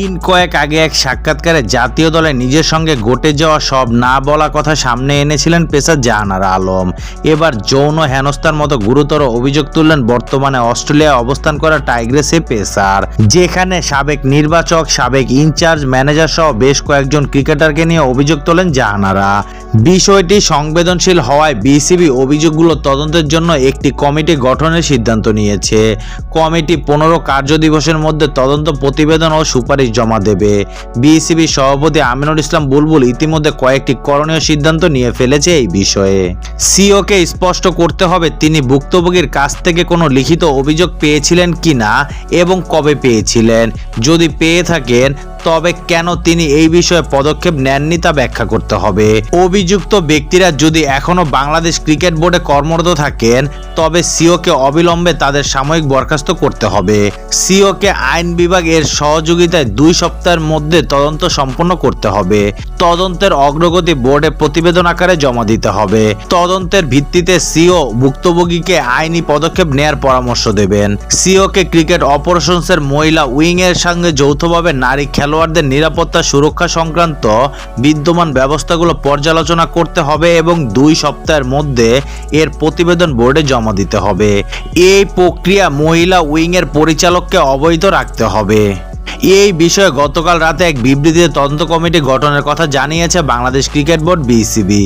দিন কয়েক আগে এক সাক্ষাৎকারে জাতীয় দলে নিজের সঙ্গে ঘটে যাওয়া সব না বলা কথা সামনে এনেছিলেন পেসার জাহানারা আলম। এবার যৌন হেনস্থার মতো গুরুতর অভিযোগ তুললেন বর্তমানে অস্ট্রেলিয়ায় অবস্থান করা টাইগ্রেসে পেসার। যেখানে সাবেক নির্বাচক, সাবেক ইনচার্জ, ম্যানেজার সহ বেশ কয়েকজন ক্রিকেটারকে নিয়ে অভিযোগ তোলেন জাহানারা। বিষয়টি সংবেদনশীল হওয়ায় বিসিবি অভিযোগগুলো তদন্তের জন্য একটি কমিটি গঠনের সিদ্ধান্ত নিয়েছে। কমিটি পনেরো কার্য দিবসের মধ্যে তদন্ত প্রতিবেদন ও সুপারিশ জমা দেবে। বিসিবি সভাপতি আমিনুল ইসলাম বুলবুল ইতিমধ্যে কয়েকটি করণীয় সিদ্ধান্ত নিয়ে ফেলেছে এই বিষয়ে। সিওকে স্পষ্ট করতে হবে, তিনি ভুক্তভোগীর কাছ থেকে কোনো লিখিত অভিযোগ পেয়েছিলেন কিনা এবং কবে পেয়েছিলেন। যদি পেয়ে থাকেন তবে কেন তিনি এই বিষয়ে পদক্ষেপ নেননি তা ব্যাখ্যা করতে হবে। অভিযুক্ত ব্যক্তিরা যদি এখনও বাংলাদেশ ক্রিকেট বোর্ডে কর্মরত থাকেন তবে সিওকে অবিলম্বে তাদের সাময়িক বরখাস্ত করতে হবে। সিওকে আইন বিভাগ এর সহযোগিতায় দুই সপ্তাহের মধ্যে তদন্ত সম্পন্ন করতে হবে। তদন্তের অগ্রগতি বোর্ডে প্রতিবেদন আকারে জমা দিতে হবে। তদন্তের ভিত্তিতে সিও ভুক্তভোগীকে আইনি পদক্ষেপ নেয়ার পরামর্শ দেবেন। সিওকে ক্রিকেট অপারেশনসের মহিলা উইং এর সঙ্গে যৌথভাবে নারী খেলোয়াড়দের নিরাপত্তা সুরক্ষা সংক্রান্ত বিদ্যমান ব্যবস্থাগুলো পর্যালোচনা করতে হবে এবং দুই সপ্তাহের মধ্যে এর প্রতিবেদন বোর্ডে জমা দিতে হবে। এই প্রক্রিয়া মহিলা উইংয়ের পরিচালককে অবৈধ রাখতে হবে। এই বিষয়ে গতকাল রাতে এক বিবৃতিতে তদন্ত কমিটি গঠনের কথা জানিয়েছে বাংলাদেশ ক্রিকেট বোর্ড বিসিবি।